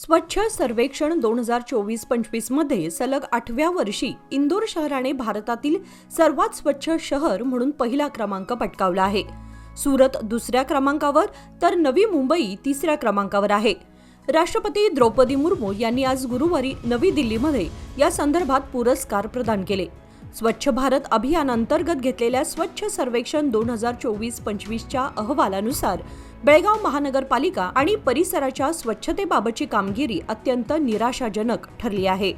स्वच्छ सर्वेक्षण दोन हजार चोवीस पंचवीसमध्ये सलग आठव्या वर्षी इंदोर शहराने भारतातील सर्वात स्वच्छ शहर म्हणून पहिला क्रमांक पटकावला आहे. सुरत दुसऱ्या क्रमांकावर तर नवी मुंबई तिसऱ्या क्रमांकावर आहे. राष्ट्रपती द्रौपदी मुर्मू यांनी आज गुरुवारी नवी दिल्लीमध्ये या संदर्भात पुरस्कार प्रदान केले. स्वच्छ भारत अभियानांतर्गत घेतलेल्या स्वच्छ सर्वेक्षण दोन हजार चोवीस पंचवीसच्या अहवालानुसार बेळगाव महानगरपालिका आणि परिसराच्या स्वच्छतेबाबतची कामगिरी अत्यंत निराशाजनक ठरली आहे.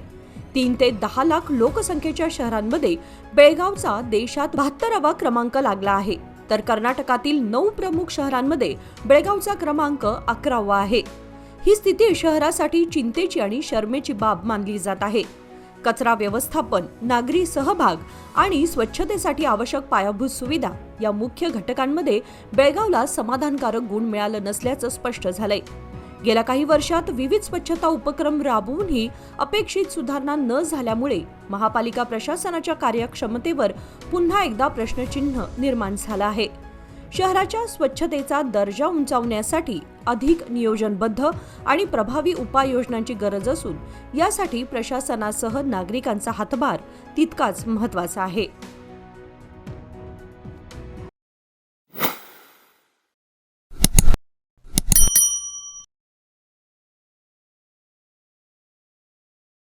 तीन ते दहा लाख लोकसंख्येच्या शहरांमध्ये बेळगावचा देशात बहात्तरावा क्रमांक लागला आहे. तर कर्नाटकातील नऊ प्रमुख शहरांमध्ये बेळगावचा क्रमांक अकरावा आहे. ही स्थिती शहरासाठी चिंतेची आणि शर्मेची बाब मानली जात आहे. कचरा व्यवस्थापन नागरी सहभाग आणि स्वच्छतेसाठी आवश्यक पायाभूत सुविधा या मुख्य घटकांमध्ये बेळगावला समाधानकारक गुण मिळालं नसल्याचं स्पष्ट झालंय. गेल्या काही वर्षात विविध स्वच्छता उपक्रम राबवूनही अपेक्षित सुधारणा न झाल्यामुळे महापालिका प्रशासनाच्या कार्यक्षमतेवर पुन्हा एकदा प्रश्नचिन्ह निर्माण झालं आहे. शहराच्या स्वच्छतेचा दर्जा उंचावण्यासाठी अधिक नियोजनबद्ध आणि प्रभावी उपाययोजनांची गरज असून यासाठी प्रशासनासह नागरिकांचा हातभार तितकाच महत्त्वाचा आहे.